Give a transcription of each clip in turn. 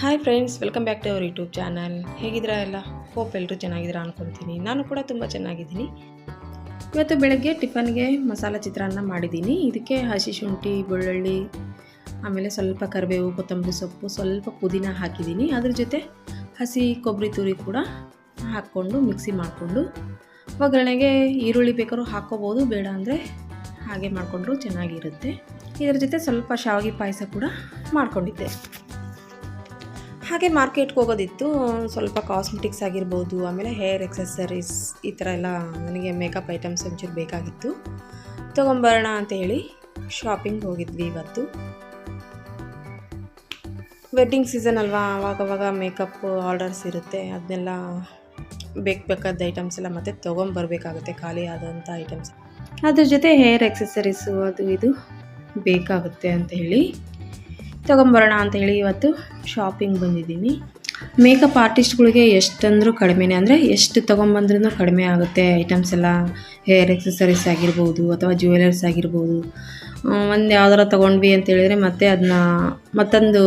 Hi friends welcome back to our YouTube channel ಹೇಗಿದ್ದೀರಾ ಎಲ್ಲ? Hope ಎಲ್ಲರೂ ಚೆನ್ನಾಗಿದ್ದೀರಾ ಅನ್ಕೊತೀನಿ. ನಾನು ಕೂಡ ತುಂಬ ಚೆನ್ನಾಗಿದ್ದೀನಿ. ಇವತ್ತು ಬೆಳಗ್ಗೆ ಟಿಫನ್ಗೆ ಮಸಾಲ ಚಿತ್ರಾನ್ನ ಮಾಡಿದ್ದೀನಿ. ಇದಕ್ಕೆ ಹಸಿ ಶುಂಠಿ ಬೆಳ್ಳುಳ್ಳಿ, ಆಮೇಲೆ ಸ್ವಲ್ಪ ಕರಿಬೇವು, ಕೊತ್ತಂಬರಿ ಸೊಪ್ಪು, ಸ್ವಲ್ಪ ಪುದೀನ ಹಾಕಿದ್ದೀನಿ. ಅದ್ರ ಜೊತೆ ಹಸಿ ಕೊಬ್ಬರಿ ತುರಿ ಕೂಡ ಹಾಕ್ಕೊಂಡು ಮಿಕ್ಸಿ ಮಾಡಿಕೊಂಡು ಒಗ್ಗರಣೆಗೆ ಈರುಳ್ಳಿ ಬೇಕಾದ್ರೂ ಹಾಕ್ಕೋಬೋದು. ಬೇಡ ಅಂದರೆ ಹಾಗೆ ಮಾಡಿಕೊಂಡ್ರು ಚೆನ್ನಾಗಿರುತ್ತೆ. ಇದರ ಜೊತೆ ಸ್ವಲ್ಪ ಶಾವಿಗೆ ಪಾಯಸ ಕೂಡ ಮಾಡ್ಕೊಂಡಿದ್ದೆ. ಹಾಗೆ ಮಾರ್ಕೆಟ್ಗೆ ಹೋಗೋದಿತ್ತು. ಸ್ವಲ್ಪ ಕಾಸ್ಮೆಟಿಕ್ಸ್ ಆಗಿರ್ಬೋದು, ಆಮೇಲೆ ಹೇರ್ ಎಕ್ಸೆಸರೀಸ್ ಈ ಥರ ಎಲ್ಲ ನನಗೆ ಮೇಕಪ್ ಐಟಮ್ಸ್ ಒಂಚೂರು ಬೇಕಾಗಿತ್ತು. ತೊಗೊಂಬರೋಣ ಅಂತ ಹೇಳಿ ಶಾಪಿಂಗ್ ಹೋಗಿದ್ವಿ ಇವತ್ತು. ವೆಡ್ಡಿಂಗ್ ಸೀಸನ್ ಅಲ್ವಾ? ಅವಾಗವಾಗ ಮೇಕಪ್ ಆರ್ಡರ್ಸ್ ಇರುತ್ತೆ. ಅದನ್ನೆಲ್ಲ ಬೇಕು ಬೇಕಾದ ಐಟಮ್ಸ್ ಎಲ್ಲ ಮತ್ತೆ ತೊಗೊಂಬರ್ಬೇಕಾಗುತ್ತೆ, ಖಾಲಿ ಆದಂಥ ಐಟಮ್ಸ್ ಅದ್ರ ಜೊತೆ ಹೇರ್ ಎಕ್ಸೆಸರೀಸು ಅದು ಇದು ಬೇಕಾಗುತ್ತೆ ಅಂತ ಹೇಳಿ. ತೊಗೊಂಬರೋಣ ಅಂತ ಹೇಳಿ ಇವತ್ತು ಶಾಪಿಂಗ್ ಬಂದಿದ್ದೀನಿ. ಮೇಕಪ್ ಆರ್ಟಿಸ್ಟ್ಗಳಿಗೆ ಎಷ್ಟಂದರೂ ಕಡಿಮೆನೇ, ಅಂದರೆ ಎಷ್ಟು ತೊಗೊಂಬಂದ್ರೂ ಕಡಿಮೆ ಆಗುತ್ತೆ. ಐಟಮ್ಸ್ ಎಲ್ಲ ಹೇರ್ ಎಕ್ಸಸರೀಸ್ ಆಗಿರ್ಬೋದು ಅಥವಾ ಜ್ಯುವೆಲರ್ಸ್ ಆಗಿರ್ಬೋದು. ಒಂದು ಯಾವ್ದಾರ ತೊಗೊಂಡ್ವಿ ಅಂತ ಹೇಳಿದ್ರೆ ಮತ್ತೆ ಅದನ್ನ ಮತ್ತೊಂದು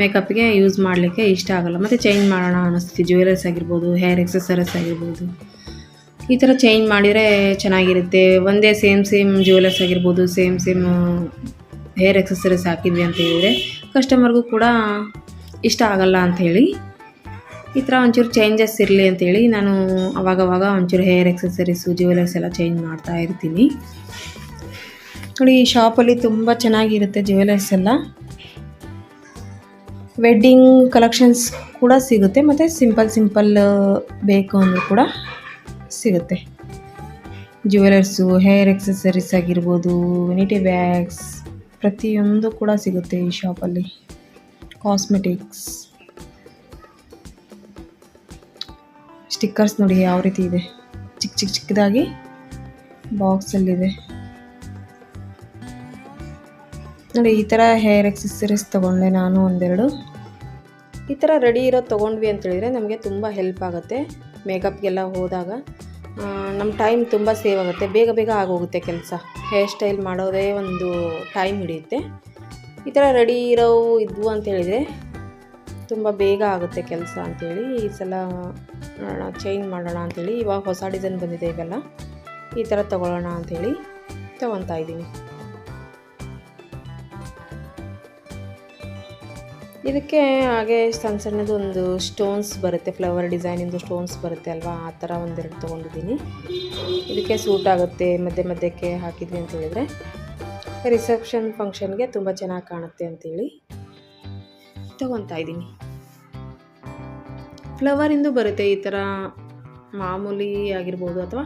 ಮೇಕಪ್ಗೆ ಯೂಸ್ ಮಾಡಲಿಕ್ಕೆ ಇಷ್ಟ ಆಗೋಲ್ಲ. ಮತ್ತು ಚೇಂಜ್ ಮಾಡೋಣ ಅನ್ನಿಸ್ತೀವಿ ಜ್ಯುವೆಲರ್ಸ್ ಆಗಿರ್ಬೋದು ಹೇರ್ ಎಕ್ಸಸರೀಸ್ ಆಗಿರ್ಬೋದು. ಈ ಥರ ಚೇಂಜ್ ಮಾಡಿದರೆ ಚೆನ್ನಾಗಿರುತ್ತೆ. ಒಂದೇ ಸೇಮ್ ಸೇಮ್ ಜ್ಯುವೆಲರ್ಸ್ ಆಗಿರ್ಬೋದು ಸೇಮ್ ಸೇಮ್ ಹೇರ್ ಎಕ್ಸಸರೀಸ್ ಹಾಕಿದ್ವಿ ಅಂತ ಹೇಳಿದರೆ ಕಸ್ಟಮರ್ಗೂ ಕೂಡ ಇಷ್ಟ ಆಗಲ್ಲ ಅಂತ ಹೇಳಿ ಈ ಥರ ಒಂಚೂರು ಚೇಂಜಸ್ ಇರಲಿ ಅಂತೇಳಿ ನಾನು ಅವಾಗವಾಗ ಒಂಚೂರು ಹೇರ್ ಎಕ್ಸಸರೀಸು ಜ್ಯುವೆಲರ್ಸ್ ಎಲ್ಲ ಚೇಂಜ್ ಮಾಡ್ತಾ ಇರ್ತೀನಿ. ನೋಡಿ, ಈ ಶಾಪಲ್ಲಿ ತುಂಬ ಚೆನ್ನಾಗಿರುತ್ತೆ ಜ್ಯುವೆಲರ್ಸ್ ಎಲ್ಲ. ವೆಡ್ಡಿಂಗ್ ಕಲೆಕ್ಷನ್ಸ್ ಕೂಡ ಸಿಗುತ್ತೆ, ಮತ್ತು ಸಿಂಪಲ್ ಸಿಂಪಲ್ ಬೇಕು ಅಂದರೂ ಕೂಡ ಸಿಗುತ್ತೆ. ಜ್ಯುವೆಲರ್ಸು ಹೇರ್ ಎಕ್ಸಸರೀಸ್ ಆಗಿರ್ಬೋದು ವೆನಿಟಿ ಬ್ಯಾಗ್ಸ್ ಪ್ರತಿಯೊಂದು ಕೂಡ ಸಿಗುತ್ತೆ ಈ ಶಾಪಲ್ಲಿ. ಕಾಸ್ಮೆಟಿಕ್ಸ್ ಸ್ಟಿಕ್ಕರ್ಸ್ ನೋಡಿ ಯಾವ ರೀತಿ ಇದೆ. ಚಿಕ್ಕ ಚಿಕ್ಕ ಚಿಕ್ಕದಾಗಿ ಬಾಕ್ಸಲ್ಲಿದೆ ನೋಡಿ, ಈ ಥರ ಹೇರ್ ಎಕ್ಸೆಸರೀಸ್ ತೊಗೊಂಡೆ ನಾನು ಒಂದೆರಡು. ಈ ಥರ ರೆಡಿ ಇರೋದು ತೊಗೊಂಡ್ವಿ ಅಂತ ಹೇಳಿದರೆ ನಮಗೆ ತುಂಬ ಹೆಲ್ಪ್ ಆಗುತ್ತೆ. ಮೇಕಪ್ಗೆಲ್ಲ ಹೋದಾಗ. ನಮ್ಮ ಟೈಮ್ ತುಂಬ ಸೇವ್ ಆಗುತ್ತೆ. ಬೇಗ ಬೇಗ ಆಗೋಗುತ್ತೆ ಕೆಲಸ. ಹೇರ್ ಸ್ಟೈಲ್ ಮಾಡೋದೇ ಒಂದು ಟೈಮ್ ಹಿಡಿಯುತ್ತೆ. ಈ ಥರ ರೆಡಿ ಇರೋವು ಇದ್ವು ಅಂತೇಳಿದರೆ ತುಂಬ ಬೇಗ ಆಗುತ್ತೆ ಕೆಲಸ ಅಂಥೇಳಿ ಈ ಸಲ ನೋಡೋಣ ಚೇಂಜ್ ಮಾಡೋಣ ಅಂಥೇಳಿ ಇವಾಗ ಹೊಸ ಡಿಸೈನ್ ಬಂದಿದೆ ಇವೆಲ್ಲ. ಈ ಥರ ತೊಗೊಳ್ಳೋಣ ಅಂಥೇಳಿ ತೊಗೊತಾ ಇದ್ದೀನಿ. ಇದಕ್ಕೆ ಹಾಗೆ ಸಣ್ಣ ಸಣ್ಣದು ಒಂದು ಸ್ಟೋನ್ಸ್ ಬರುತ್ತೆ ಫ್ಲವರ್ ಡಿಸೈನಿಂದು ಸ್ಟೋನ್ಸ್ ಬರುತ್ತೆ ಅಲ್ವಾ? ಆ ಥರ ಒಂದೆರಡು ತೊಗೊಂಡಿದ್ದೀನಿ. ಇದಕ್ಕೆ ಸೂಟ್ ಆಗುತ್ತೆ, ಮಧ್ಯೆ ಮಧ್ಯಕ್ಕೆ ಹಾಕಿದ್ವಿ ಅಂತ ಹೇಳಿದರೆ. ರಿಸೆಪ್ಷನ್ ಫಂಕ್ಷನ್ಗೆ ತುಂಬ ಚೆನ್ನಾಗಿ ಕಾಣುತ್ತೆ ಅಂತೇಳಿ ತೊಗೊತಾ ಇದ್ದೀನಿ. ಫ್ಲವರಿಂದು ಬರುತ್ತೆ, ಈ ಥರ ಮಾಮೂಲಿ ಆಗಿರ್ಬೋದು ಅಥವಾ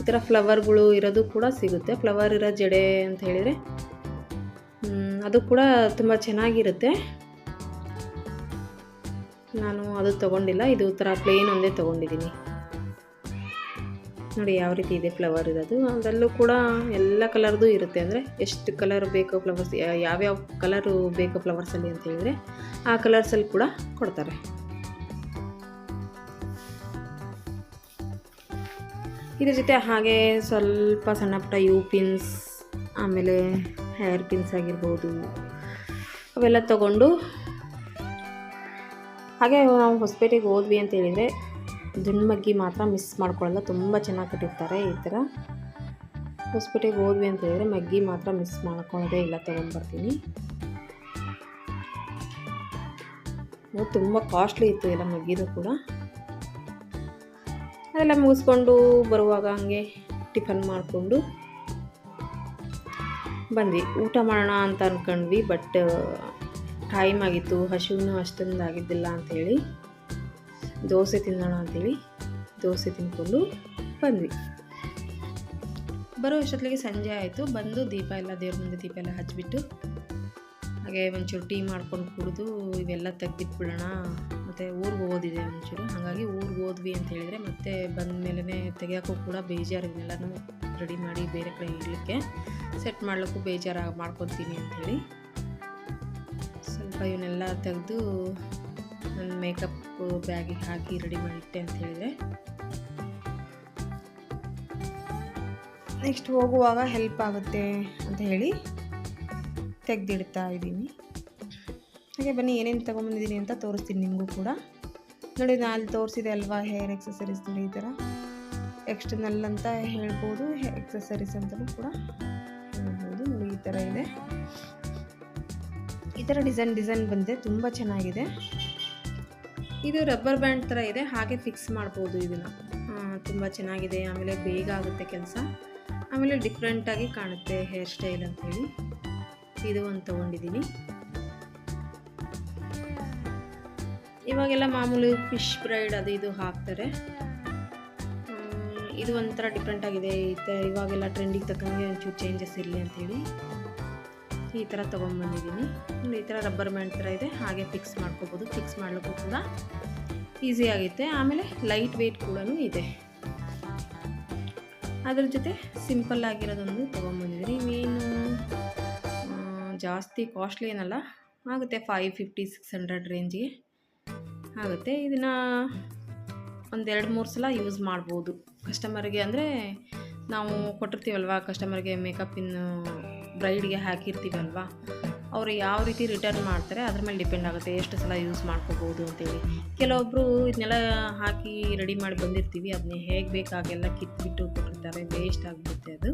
ಈ ಥರ ಫ್ಲವರ್ಗಳು ಇರೋದು ಕೂಡ ಸಿಗುತ್ತೆ. ಫ್ಲವರ್ ಇರೋ ಜಡೆ ಅಂತ ಹೇಳಿದರೆ ಅದು ಕೂಡ ತುಂಬ ಚೆನ್ನಾಗಿರುತ್ತೆ. ನಾನು ಅದು ತೊಗೊಂಡಿಲ್ಲ, ಇದು ಥರ ಪ್ಲೇನ್ ಒಂದೇ ತೊಗೊಂಡಿದ್ದೀನಿ. ನೋಡಿ ಯಾವ ರೀತಿ ಇದೆ ಫ್ಲವರ್ ಇರೋದು. ಅದರಲ್ಲೂ ಕೂಡ ಎಲ್ಲ ಕಲರ್ದು ಇರುತ್ತೆ ಅಂದರೆ ಎಷ್ಟು ಕಲರ್ ಬೇಕು ಫ್ಲವರ್ಸ್ ಯಾವ್ಯಾವ ಕಲರು ಬೇಕು ಫ್ಲವರ್ಸಲ್ಲಿ ಅಂತ ಹೇಳಿದರೆ ಆ ಕಲರ್ಸಲ್ಲಿ ಕೂಡ ಕೊಡ್ತಾರೆ. ಇದ್ರ ಜೊತೆ ಹಾಗೆ ಸ್ವಲ್ಪ ಸಣ್ಣ ಪುಟ್ಟ ಯು ಪಿನ್ಸ್ ಆಮೇಲೆ ಹೇರ್ ಪಿನ್ಸ್ ಆಗಿರ್ಬೋದು, ಅವೆಲ್ಲ ತಗೊಂಡು ಹಾಗೆ ನಾವು ಹೊಸಪೇಟೆಗೆ ಹೋದ್ವಿ ಅಂತ ಹೇಳಿದರೆ ದುಂಡ್ಮಗ್ಗಿ ಮಾತ್ರ ಮಿಸ್ ಮಾಡ್ಕೊಳ್ಳಲ್ಲ, ತುಂಬ ಚೆನ್ನಾಗಿ ಕಟ್ಟಿರ್ತಾರೆ ಈ ಥರ. ಹೊಸಪೇಟೆಗೆ ಹೋದ್ವಿ ಅಂತ ಹೇಳಿದರೆ ಮಗ್ಗಿ ಮಾತ್ರ ಮಿಸ್ ಮಾಡ್ಕೊಳ್ಳೋದೇ ಇಲ್ಲ, ತೊಗೊಂಡ್ಬರ್ತೀನಿ. ತುಂಬ ಕಾಸ್ಟ್ಲಿ ಇತ್ತು ಎಲ್ಲ ಮಗ್ಗಿದು ಕೂಡ. ಅದೆಲ್ಲ ಮುಗಿಸ್ಕೊಂಡು ಬರುವಾಗ ಹಂಗೆ ಟಿಫನ್ ಮಾಡಿಕೊಂಡು ಬಂದ್ವಿ. ಊಟ ಮಾಡೋಣ ಅಂತ ಅಂದ್ಕೊಂಡ್ವಿ ಬಟ್ ಟೈಮ್ ಆಗಿತ್ತು ಹಸಿವು ಅಷ್ಟೊಂದು ಆಗಿದ್ದಿಲ್ಲ ಅಂಥೇಳಿ ದೋಸೆ ತಿನ್ನೋಣ ಅಂಥೇಳಿ ದೋಸೆ ತಿನ್ಕೊಂಡು ಬಂದ್ವಿ. ಬರೋ ಅಷ್ಟೊತ್ತಿಗೆ ಸಂಜೆ ಆಯಿತು, ಬಂದು ದೀಪ ಎಲ್ಲ ದೇವ್ರ ಮುಂದೆ ದೀಪ ಎಲ್ಲ ಹಚ್ಚಿಬಿಟ್ಟು ಹಾಗೆ ಒಂಚೂರು ಟೀ ಮಾಡ್ಕೊಂಡು ಕುಡಿದು ಇವೆಲ್ಲ ತೆಗ್ದಿಟ್ಬಿಡೋಣ, ಮತ್ತು ಊರಿಗೆ ಓದಿದೆ ಒಂಚೂರು, ಹಾಗಾಗಿ ಊರಿಗೆ ಹೋದ್ವಿ ಅಂತ ಹೇಳಿದರೆ ಮತ್ತೆ ಬಂದ ಮೇಲೆ ತೆಗಿಯೋಕ್ಕೂ ಕೂಡ ಬೇಜಾರು ಇದೆಲ್ಲನೂ ರೆಡಿ ಮಾಡಿ ಬೇರೆ ಕಡೆ ಇಡಲಿಕ್ಕೆ ಸೆಟ್ ಮಾಡಲಿಕ್ಕೂ ಬೇಜಾರು ಮಾಡ್ಕೊತೀನಿ ಅಂಥೇಳಿ ಸ್ವಲ್ಪ ಇವನ್ನೆಲ್ಲ ತೆಗೆದು ನನ್ನ ಮೇಕಪ್ ಬ್ಯಾಗಿಗೆ ಹಾಕಿ ರೆಡಿ ಮಾಡಿಟ್ಟೆ ಅಂತ ಹೇಳಿದೆ ನೆಕ್ಸ್ಟ್ ಹೋಗುವಾಗ ಹೆಲ್ಪ್ ಆಗುತ್ತೆ ಅಂತ ಹೇಳಿ ತೆಗೆದಿಡ್ತಾ ಇದ್ದೀನಿ. ಹಾಗೆ ಬನ್ನಿ, ಏನೇನು ತೊಗೊಂಬಂದಿದ್ದೀನಿ ಅಂತ ತೋರಿಸ್ತೀನಿ ನಿಮಗೂ ಕೂಡ. ನೋಡಿ, ನಾನು ಅಲ್ಲಿ ತೋರಿಸಿದೆ ಅಲ್ವಾ, ಹೇರ್ ಎಕ್ಸಸರೀಸ್ ನೋಡಿ, ಈ ಥರ ಎಕ್ಸ್ಟರ್ನಲ್ ಅಂತ ಹೇಳ್ಬೋದು ಎಕ್ಸಸರೀಸ್ ಅಂತಲೂ ಕೂಡ ಹೇಳ್ಬೋದು ನೋಡಿ ಈ ಥರ ಇದೆ. ಈ ಥರ ಡಿಸೈನ್ ಡಿಸೈನ್ ಬಂದಿದೆ ತುಂಬ ಚೆನ್ನಾಗಿದೆ. ಇದು ರಬ್ಬರ್ ಬ್ಯಾಂಡ್ ಥರ ಇದೆ, ಹಾಗೆ ಫಿಕ್ಸ್ ಮಾಡ್ಬೋದು ಇದನ್ನು. ತುಂಬ ಚೆನ್ನಾಗಿದೆ, ಆಮೇಲೆ ಬೇಗ ಆಗುತ್ತೆ ಕೆಲಸ. ಆಮೇಲೆ ಡಿಫ್ರೆಂಟಾಗಿ ಕಾಣುತ್ತೆ ಹೇರ್ ಸ್ಟೈಲ್ ಅಂತೇಳಿ. ಇದು ಒಂದು ತೊಗೊಂಡಿದ್ದೀನಿ ಇವಾಗೆಲ್ಲ ಮಾಮೂಲಿ ಫಿಶ್ ಬ್ರೈಡ್ ಅದು ಇದು ಹಾಕ್ತಾರೆ. ಇದು ಒಂಥರ ಡಿಫ್ರೆಂಟಾಗಿದೆ ಈ ಇವಾಗೆಲ್ಲ ಟ್ರೆಂಡಿಗೆ ತಕ್ಕಂಗೆ ಒಂಚೂರು ಚೇಂಜಸ್ ಇರಲಿ ಅಂಥೇಳಿ ಈ ಥರ ತೊಗೊಂಬಂದಿದ್ದೀನಿ ನೋಡಿ ಈ ಥರ ರಬ್ಬರ್ ಮ್ಯಾಂಡ್ ಥರ ಇದೆ. ಹಾಗೆ ಫಿಕ್ಸ್ ಮಾಡ್ಕೋಬೋದು. ಫಿಕ್ಸ್ ಮಾಡಲಿಕ್ಕೂ ಕೂಡ ಈಸಿ ಆಗುತ್ತೆ ಆಮೇಲೆ ಲೈಟ್ ವೆಯ್ಟ್ ಕೂಡ ಇದೆ. ಅದ್ರ ಜೊತೆ ಸಿಂಪಲ್ ಆಗಿರೋದೊಂದು ತೊಗೊಂಬಂದಿದ್ದೀನಿ ಆ, ಜಾಸ್ತಿ ಕಾಸ್ಟ್ಲಿ ಏನಲ್ಲ. ಆಗುತ್ತೆ ಫೈವ್ ಫಿಫ್ಟಿ ಸಿಕ್ಸ್ ಹಂಡ್ರೆಡ್ ರೇಂಜಿಗೆ ಆಗುತ್ತೆ. ಇದನ್ನು ಒಂದೆರಡು ಮೂರು ಸಲ ಯೂಸ್ ಮಾಡ್ಬೋದು. ಕಸ್ಟಮರ್ಗೆ ಅಂದರೆ ನಾವು ಕೊಟ್ಟಿರ್ತೀವಲ್ವ? ಕಸ್ಟಮರ್ಗೆ ಮೇಕಪ್ಪಿನ ಬ್ರೈಡ್ಗೆ ಹಾಕಿರ್ತೀವಲ್ವ? ಅವರು ಯಾವ ರೀತಿ ರಿಟರ್ನ್ ಮಾಡ್ತಾರೆ, ಅದ್ರ ಮೇಲೆ ಡಿಪೆಂಡ್ ಆಗುತ್ತೆ ಎಷ್ಟು ಸಲ ಯೂಸ್ ಮಾಡ್ಕೋಬೋದು ಅಂತೇಳಿ. ಕೆಲವೊಬ್ಬರು ಇದನ್ನೆಲ್ಲ ಹಾಕಿ ರೆಡಿ ಮಾಡಿ ಬಂದಿರ್ತೀವಿ ಅದನ್ನ ಹೇಗೆ ಬೇಕಾಗೆಲ್ಲ ಕಿತ್ಬಿಟ್ಟು ಕೊಟ್ಟಿರ್ತಾರೆ ವೇಸ್ಟ್ ಆಗಿಬಿಡುತ್ತೆ ಅದು.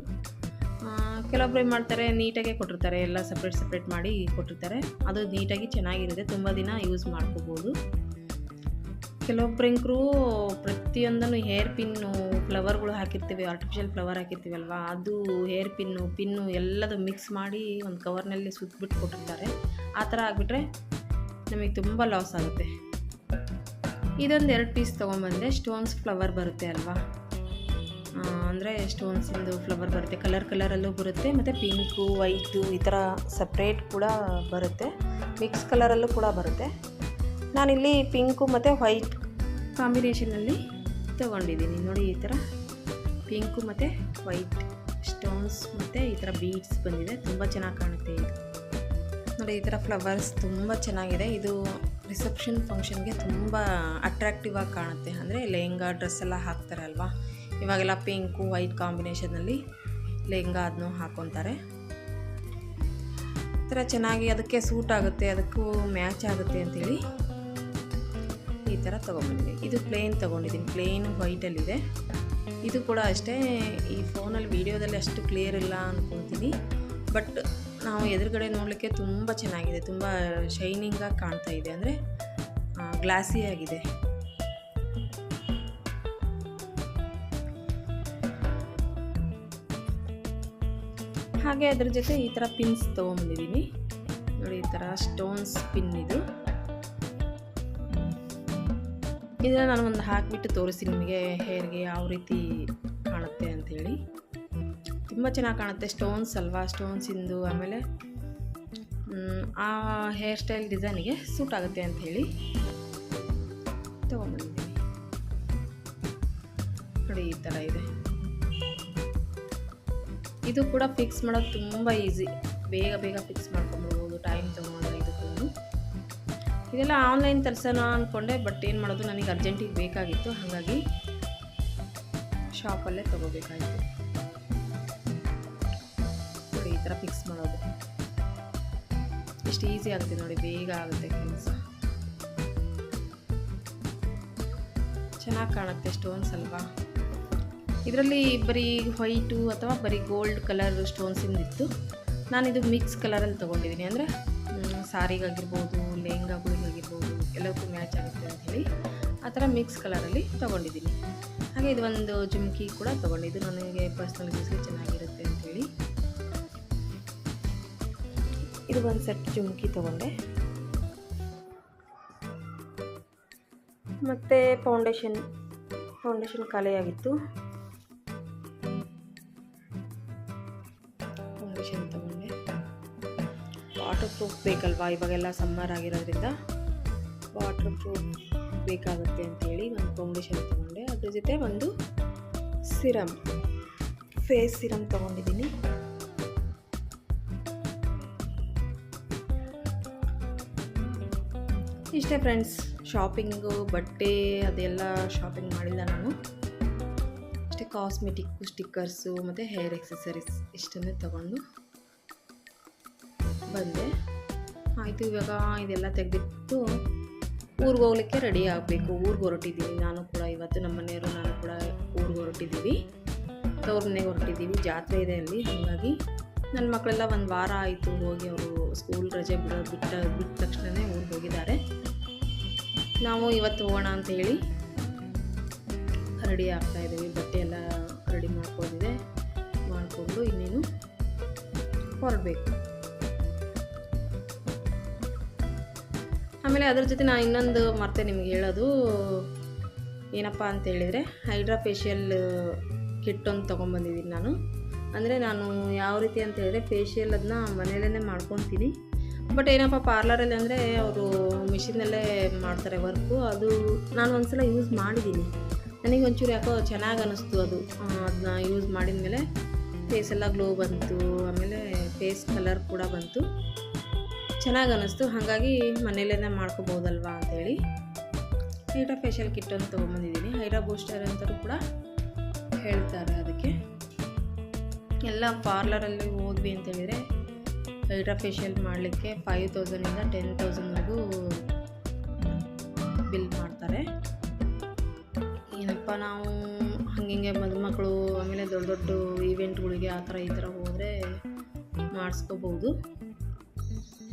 ಕೆಲವೊಬ್ರು ಏನು ಮಾಡ್ತಾರೆ, ನೀಟಾಗೆ ಕೊಟ್ಟಿರ್ತಾರೆ, ಎಲ್ಲ ಸಪ್ರೇಟ್ ಸಪ್ರೇಟ್ ಮಾಡಿ ಕೊಟ್ಟಿರ್ತಾರೆ. ಅದು ನೀಟಾಗಿ ಚೆನ್ನಾಗಿರುತ್ತೆ, ತುಂಬ ದಿನ ಯೂಸ್ ಮಾಡ್ಕೋಬೋದು. ಕೆಲವೊಬ್ರಿಂಕರು ಪ್ರತಿಯೊಂದನ್ನು ಹೇರ್ ಪಿನ್ನು ಫ್ಲವರ್ಗಳು ಹಾಕಿರ್ತೀವಿ ಆರ್ಟಿಫಿಷಿಯಲ್ ಫ್ಲವರ್ ಹಾಕಿರ್ತೀವಲ್ವ? ಅದು ಹೇರ್ ಪಿನ್ನು ಪಿನ್ನು ಎಲ್ಲದು ಮಿಕ್ಸ್ ಮಾಡಿ ಒಂದು ಕವರ್ನಲ್ಲಿ ಸುತ್ತಬಿಟ್ಟು ಕೊಟ್ಟಿರ್ತಾರೆ. ಆ ಥರ ಆಗಿಬಿಟ್ರೆ ನಮಗೆ ತುಂಬ ಲಾಸ್ ಆಗುತ್ತೆ. ಇದೊಂದು ಎರಡು ಪೀಸ್ ತೊಗೊಂಬಂದೆ ಸ್ಟೋನ್ಸ್ ಫ್ಲವರ್ ಬರುತ್ತೆ ಅಲ್ವಾ? ಅಂದರೆ ಸ್ಟೋನ್ಸಿಂದು ಫ್ಲವರ್ ಬರುತ್ತೆ. ಕಲರ್ ಕಲರಲ್ಲೂ ಬರುತ್ತೆ. ಮತ್ತು ಪಿಂಕು ವೈಟು ಈ ಥರ ಸಪ್ರೇಟ್ ಕೂಡ ಬರುತ್ತೆ. ಮಿಕ್ಸ್ ಕಲರಲ್ಲೂ ಕೂಡ ಬರುತ್ತೆ. ನಾನಿಲ್ಲಿ ಪಿಂಕು ಮತ್ತು ವೈಟ್ ಕಾಂಬಿನೇಷನಲ್ಲಿ ತೊಗೊಂಡಿದ್ದೀನಿ. ನೋಡಿ, ಈ ಥರ ಪಿಂಕು ಮತ್ತು ವೈಟ್ ಸ್ಟೋನ್ಸ್ ಮತ್ತು ಈ ಥರ ಬೀಡ್ಸ್ ಬಂದಿದೆ. ತುಂಬ ಚೆನ್ನಾಗಿ ಕಾಣುತ್ತೆ ಇದು. ನೋಡಿ, ಈ ಥರ ಫ್ಲವರ್ಸ್ ತುಂಬ ಚೆನ್ನಾಗಿದೆ. ಇದು ರಿಸೆಪ್ಷನ್ ಫಂಕ್ಷನ್ಗೆ ತುಂಬ ಅಟ್ರಾಕ್ಟಿವ್ ಆಗಿ ಕಾಣುತ್ತೆ. ಅಂದರೆ ಲೆಹಂಗಾ ಡ್ರೆಸ್ ಎಲ್ಲ ಹಾಕ್ತಾರೆ ಅಲ್ವಾ ಇವಾಗೆಲ್ಲ ಪಿಂಕು, ವೈಟ್ ಕಾಂಬಿನೇಷನಲ್ಲಿ ಲೆಹಂಗಾ ಅದನ್ನು ಹಾಕ್ಕೊತಾರೆ ಈ ಥರ ಚೆನ್ನಾಗಿ ಅದಕ್ಕೆ ಸೂಟ್ ಆಗುತ್ತೆ, ಅದಕ್ಕೂ ಮ್ಯಾಚ್ ಆಗುತ್ತೆ ಅಂತೇಳಿ ಈ ಥರ ತೊಗೊಂಬಂದಿದೆ ಇದು ಪ್ಲೇನ್ ತೊಗೊಂಡಿದ್ದೀನಿ. ಪ್ಲೇನ್ ವೈಟಲ್ಲಿದೆ ಇದು ಕೂಡ ಅಷ್ಟೇ, ಈ ಫೋನಲ್ಲಿ ವೀಡಿಯೋದಲ್ಲಿ ಅಷ್ಟು ಕ್ಲಿಯರ್ ಇಲ್ಲ ಅಂದ್ಕೊತೀನಿ ಬಟ್ ನಾವು ಎದುರುಗಡೆ ನೋಡಲಿಕ್ಕೆ ತುಂಬ ಚೆನ್ನಾಗಿದೆ. ತುಂಬ ಶೈನಿಂಗಾಗಿ ಕಾಣ್ತಾ ಇದೆ. ಅಂದರೆ ಗ್ಲಾಸಿ ಆಗಿದೆ. ಹಾಗೆ ಅದ್ರ ಜೊತೆ ಈ ಥರ ಪಿನ್ಸ್ ತೊಗೊಂಬಂದಿದ್ದೀನಿ ನೋಡಿ, ಈ ಥರ ಸ್ಟೋನ್ಸ್ ಪಿನ್ ಇದು. ಇದನ್ನ ನಾನು ಒಂದು ಹಾಕಿಬಿಟ್ಟು ತೋರಿಸಿ ನಿಮಗೆ ಹೇರ್ಗೆ ಯಾವ ರೀತಿ ಕಾಣುತ್ತೆ ಅಂಥೇಳಿ ತುಂಬ ಚೆನ್ನಾಗಿ ಕಾಣುತ್ತೆ ಸ್ಟೋನ್ಸ್ ಅಲ್ವಾ? ಸ್ಟೋನ್ಸಿಂದು ಆಮೇಲೆ ಆ ಹೇರ್ ಸ್ಟೈಲ್ ಡಿಸೈನಿಗೆ ಸೂಟ್ ಆಗುತ್ತೆ ಅಂಥೇಳಿ ತೊಗೊಂಡ್ಬಿಡ್ತೀನಿ ನೋಡಿ ಈ ಥರ ಇದೆ. ಇದು ಕೂಡ ಫಿಕ್ಸ್ ಮಾಡೋದು ತುಂಬ ಈಸಿ ಬೇಗ ಬೇಗ ಫಿಕ್ಸ್ ಇದಕ್ಕೂ ಇದೆಲ್ಲ ಆನ್ಲೈನ್ ತರಿಸೋಣ ಅಂದ್ಕೊಂಡೆ ಬಟ್ ಏನು ಮಾಡೋದು, ನನಗೆ ಅರ್ಜೆಂಟಿಗೆ ಬೇಕಾಗಿತ್ತು. ಹಾಗಾಗಿ ಶಾಪಲ್ಲೇ ತೊಗೋಬೇಕಾಯಿತು. ನೋಡಿ, ಈ ಥರ ಫಿಕ್ಸ್ ಮಾಡೋದು. ಎಷ್ಟು ಈಸಿ ಆಗುತ್ತೆ ನೋಡಿ, ಬೇಗ ಆಗುತ್ತೆ ಕೆಲಸ. ಚೆನ್ನಾಗಿ ಕಾಣುತ್ತೆ ಸ್ಟೋನ್ಸ್ ಅಲ್ವಾ? ಇದರಲ್ಲಿ ಬರೀ ವೈಟು ಅಥವಾ ಬರೀ ಗೋಲ್ಡ್ ಕಲರ್ ಸ್ಟೋನ್ಸಿಂದಿತ್ತು ನಾನಿದು ಮಿಕ್ಸ್ ಕಲರಲ್ಲಿ ತೊಗೊಂಡಿದ್ದೀನಿ. ಅಂದರೆ ಸಾರಿಗಾಗಿರ್ಬೋದು ಲೆಹಂಗಾಗಳಿಗಾಗಿರ್ಬೋದು ಎಲ್ಲಕ್ಕೂ ಮ್ಯಾಚ್ ಆಗುತ್ತೆ ಅಂಥೇಳಿ ಆ ಥರ ಮಿಕ್ಸ್ ಕಲರಲ್ಲಿ ತೊಗೊಂಡಿದ್ದೀನಿ. ಹಾಗೆ ಇದು ಒಂದು ಜುಮ್ಕಿ ಕೂಡ ತೊಗೊಂಡಿದ್ದು. ನನಗೆ ಪರ್ಸ್ನಲ್ ಯೂಸ್ಗೆ ಚೆನ್ನಾಗಿರುತ್ತೆ ಅಂಥೇಳಿ ಇದು ಒಂದು ಸೆಟ್ ಜುಮ್ಕಿ ತೊಗೊಂಡೆ. ಮತ್ತು ಫೌಂಡೇಶನ್ ಫೌಂಡೇಶನ್ ಖಾಲಿಯಾಗಿತ್ತು. ವಾಟರ್ ಪ್ರೂಫ್ ಬೇಕಲ್ವಾ? ಇವಾಗೆಲ್ಲ ಸಮ್ಮರ್ ಆಗಿರೋದ್ರಿಂದ ವಾಟರ್ ಪ್ರೂಫ್ ಬೇಕಾಗುತ್ತೆ ಅಂತೇಳಿ ಒಂದು ಫೌಂಡೇಶನ್ ತೊಗೊಂಡೆ. ಅದ್ರ ಜೊತೆ ಒಂದು ಸಿರಮ್ ಫೇಸ್ ಸಿರಮ್ ತೊಗೊಂಡಿದ್ದೀನಿ. ಇಷ್ಟೇ ಫ್ರೆಂಡ್ಸ್ ಶಾಪಿಂಗು ಬಟ್ಟೆ ಅದೆಲ್ಲ ಶಾಪಿಂಗ್ ಮಾಡಿಲ್ಲ ನಾನು. ಇಷ್ಟೇ ಕಾಸ್ಮೆಟಿಕ್ಕು ಸ್ಟಿಕ್ಕರ್ಸು ಮತ್ತು ಹೇರ್ ಎಕ್ಸಸರೀಸ್ ಇಷ್ಟನ್ನೇ ತಗೊಂಡು. ಬಂದೆ. ಆಯಿತು, ಇವಾಗ ಇದೆಲ್ಲ ತೆಗೆದಿಟ್ಟು ಊರಿಗೆ ಹೋಗ್ಲಿಕ್ಕೆ ರೆಡಿ ಆಗಬೇಕು. ಊರಿಗೆ ಹೊರಟಿದ್ದೀವಿ ನಾನು ಕೂಡ ಇವತ್ತು ನಮ್ಮ ಮನೆಯವರು, ನಾನು ಕೂಡ ಊರಿಗೆ ಹೊರಟಿದ್ದೀವಿ ತವ್ರ ಮನೆಗೆ ಹೊರಟಿದ್ದೀವಿ ಜಾತ್ರೆ ಇದೆ ಅಲ್ಲಿ. ಹಾಗಾಗಿ ನನ್ನ ಮಕ್ಕಳೆಲ್ಲ ಒಂದು ವಾರ ಆಯಿತು ಹೋಗಿ ಅವರು ಸ್ಕೂಲ್ ರಜೆ ಬಿಡೋ, ಬಿಟ್ಟ ಬಿಟ್ಟ ತಕ್ಷಣವೇ ಊರಿಗೆ ಹೋಗಿದ್ದಾರೆ. ನಾವು ಇವತ್ತು ಹೋಗೋಣ ಅಂತ ಹೇಳಿ ರೆಡಿ ಆಗ್ತಾ ಇದ್ದೀವಿ ಬಟ್ಟೆ ಎಲ್ಲ ರೆಡಿ ಮಾಡ್ಕೊಂಡಿದೆ. ಮಾಡಿಕೊಂಡು ಇನ್ನೇನು ಹೊರಡಬೇಕು. ಆಮೇಲೆ ಅದ್ರ ಜೊತೆ ನಾನು ಇನ್ನೊಂದು ಮತ್ತೆ ನಿಮ್ಗೆ ಹೇಳೋದು. ಏನಪ್ಪ ಅಂತ ಹೇಳಿದರೆ, ಹೈಡ್ರಾ ಫೇಶಿಯಲ್ ಒಂದು ತೊಗೊಂಬಂದಿದ್ದೀನಿ ನಾನು. ಅಂದರೆ ನಾನು ಯಾವ ರೀತಿ ಅಂತ ಹೇಳಿದ್ರೆ ಫೇಶಿಯಲ್ ಅದನ್ನ ಮನೆಯಲ್ಲೇ ಮಾಡ್ಕೊತೀನಿ. ಬಟ್ ಏನಪ್ಪ ಪಾರ್ಲರಲ್ಲಿ ಅಂದರೆ ಅವರು ಮಿಷಿನಲ್ಲೇ ಮಾಡ್ತಾರೆ ವರ್ಕು ಅದು ನಾನು ಒಂದ್ಸಲ ಯೂಸ್ ಮಾಡಿದ್ದೀನಿ. ನನಗೆ ಒಂಚೂರು ಯಾಕೋ ಚೆನ್ನಾಗಿ ಅನ್ನಿಸ್ತು ಅದು. ಅದನ್ನ ಯೂಸ್ ಮಾಡಿದ ಮೇಲೆ ಫೇಸ್ ಎಲ್ಲ ಗ್ಲೋ ಬಂತು. ಆಮೇಲೆ ಫೇಸ್ ಕಲರ್ ಕೂಡ ಬಂತು. ಚೆನ್ನಾಗಿ ಅನ್ನಿಸ್ತು. ಹಾಗಾಗಿ ಮನೆಯಲ್ಲೇ ಮಾಡ್ಕೋಬೋದಲ್ವಾ ಅಂಥೇಳಿ ಹೈಡ್ರಾ ಫೇಶಿಯಲ್ ಕಿಟ್ ಅಂತ ತೊಗೊಂಬಂದಿದ್ದೀನಿ. ಹೈಡ್ರಾ ಬೂಸ್ಟರ್ ಅಂತಲೂ ಕೂಡ ಹೇಳ್ತಾರೆ ಅದಕ್ಕೆ. ಎಲ್ಲ ಪಾರ್ಲರಲ್ಲಿ ಹೋದ್ವಿ ಅಂತ ಹೇಳಿದರೆ ಹೈಡ್ರಾ ಫೇಶಿಯಲ್ ಮಾಡಲಿಕ್ಕೆ ಫೈವ್ ತೌಸಂಡಿಂದ ಟೆನ್ ತೌಸಂಡ್ವರೆಗೂ ಬಿಲ್ ಮಾಡ್ತಾರೆ. ಏನಪ್ಪ ನಾವು ಹಂಗೆ ಮದುಮಕ್ಕಳು ಆಮೇಲೆ ದೊಡ್ಡ ದೊಡ್ಡ ಈವೆಂಟ್ಗಳಿಗೆ ಆ ಥರ ಈ ಥರ ಹೋದರೆ ಮಾಡಿಸ್ಕೋಬೋದು.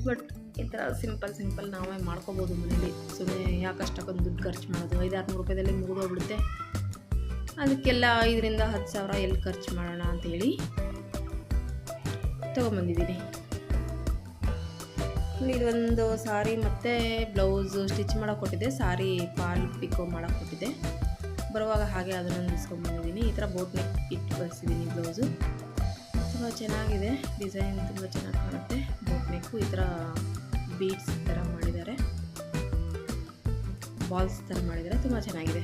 ಬಟ್ ಈ ಥರ ಸಿಂಪಲ್ ಸಿಂಪಲ್ ನಾವೇ ಮಾಡ್ಕೋಬೋದು ಮನೇಲಿ. ಸುಮ್ಮನೆ ಯಾಕೆ ಅಷ್ಟಕ್ಕೊಂದು ದುಡ್ಡು ಖರ್ಚು ಮಾಡೋದು? ಐದು ನೂರು ರೂಪಾಯಿದಲ್ಲಿ ಮುಗಿದೋಗ್ಬಿಡುತ್ತೆ. ಅದಕ್ಕೆಲ್ಲ ಐದರಿಂದ ಹತ್ತು ಸಾವಿರ ಎಲ್ಲಿ ಖರ್ಚು ಮಾಡೋಣ ಅಂತೇಳಿ ತೊಗೊಂಬಂದಿದ್ದೀನಿ. ಇದೊಂದು ಸಾರಿ ಮತ್ತು ಬ್ಲೌಸು ಸ್ಟಿಚ್ ಮಾಡೋಕೆ ಕೊಟ್ಟಿದ್ದೆ. ಸಾರಿ ಪಾಲ್ ಪಿಕೋ ಮಾಡೋಕೆ ಕೊಟ್ಟಿದ್ದೆ. ಬರುವಾಗ ಹಾಗೆ ಅದನ್ನು ಇಸ್ಕೊಂಡ್ಬಂದಿದ್ದೀನಿ ಈ ಥರ ಬೋಟ್ ನೆಕ್ ಇಟ್ಟು ಕಳಿಸಿದ್ದೀನಿ ಬ್ಲೌಸು. ತುಂಬ ಚೆನ್ನಾಗಿದೆ. ಡಿಸೈನ್ ತುಂಬ ಚೆನ್ನಾಗಿ ಕಾಣುತ್ತೆ. ಬೋಟ್ ಈ ಥರ ಬೀಡ್ಸ್ ಥರ ಮಾಡಿದ್ದಾರೆ. ಬಾಲ್ಸ್ ಥರ ಮಾಡಿದ್ದಾರೆ. ತುಂಬ ಚೆನ್ನಾಗಿದೆ.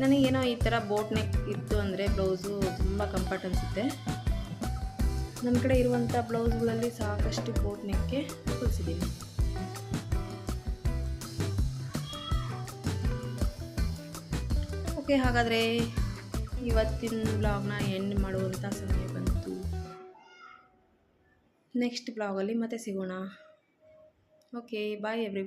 ನನಗೇನೋ ಈ ಥರ ಬೋಟ್ ನೆಕ್ ಇತ್ತು ಅಂದರೆ ಬ್ಲೌಸು ತುಂಬ ಕಂಫರ್ಟ್ ಅನಿಸುತ್ತೆ. ನಮ್ಮ ಕಡೆ ಇರುವಂಥ ಬ್ಲೌಸ್ಗಳಲ್ಲಿ ಸಾಕಷ್ಟು ಬೋಟ್ ನೆಕ್ಗೆ ಹೊಲಿಸಿದ್ದೀನಿ ಓಕೆ, ಹಾಗಾದರೆ ಇವತ್ತಿನ ಬ್ಲಾಗ್ನ ಎಂಡ್ ಮಾಡುವಂಥ ಸಮಯ ಬಂತು. ನೆಕ್ಸ್ಟ್ ಬ್ಲಾಗಲ್ಲಿ ಮತ್ತೆ ಸಿಗೋಣ. Okay bye every